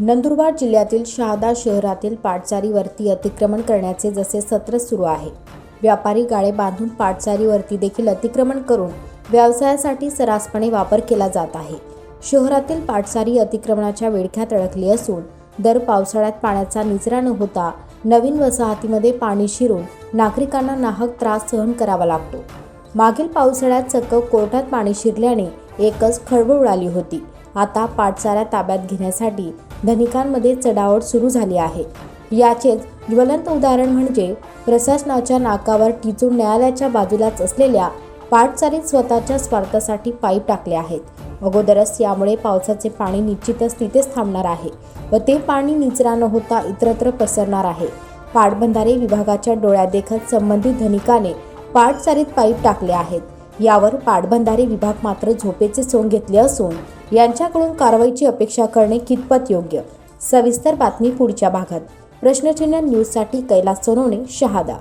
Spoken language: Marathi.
नंदुरबार जिल्ह्यातील शहादा शहरातील पाटचारीवरती अतिक्रमण करण्याचे जसे सत्र सुरू आहे व्यापारी गाळे बांधून पाटचारीवरती देखील अतिक्रमण करून व्यवसायासाठी सरासपणे वापर केला जात आहे. शहरातील पाटचारी अतिक्रमणाच्या विळख्यात अडकली असून दर पावसाळ्यात पाण्याचा निचरा न होता नवीन वसाहतीमध्ये पाणी शिरून नागरिकांना नाहक त्रास सहन करावा लागतो. मागील पावसाळ्यात चक्क कोर्टात पाणी शिरल्याने एकच खळबळ उडाली होती. आता पाठसाऱ्या ताब्यात घेण्यासाठी धनिकांमध्ये चढाओढ सुरू झाली आहे. याचेच ज्वलंत उदाहरण म्हणजे प्रशासनाच्या नाकावर टिचून न्यायालयाच्या बाजूलाच असलेल्या पाटचारीत स्वतःच्या स्वार्थासाठी पाईप टाकले आहेत. अगोदरच यामुळे पावसाचे पाणी निश्चितच तिथेच थांबणार आहे व ते पाणी निचरा न होता इतरत्र पसरणार आहे. पाटबंधारे विभागाच्या डोळ्यादेखत संबंधित धनिकाने पाटचारीत पाईप टाकले आहेत. यावर पाटबंधारे विभाग मात्र झोपेचे सोंग घेतले असून यांच्याकडून कारवाईची अपेक्षा करणे कितपत योग्य? सविस्तर बातमी पुढच्या भागात. प्रश्नचिन्ह न्यूजसाठी कैलास सोनवणे शहादा.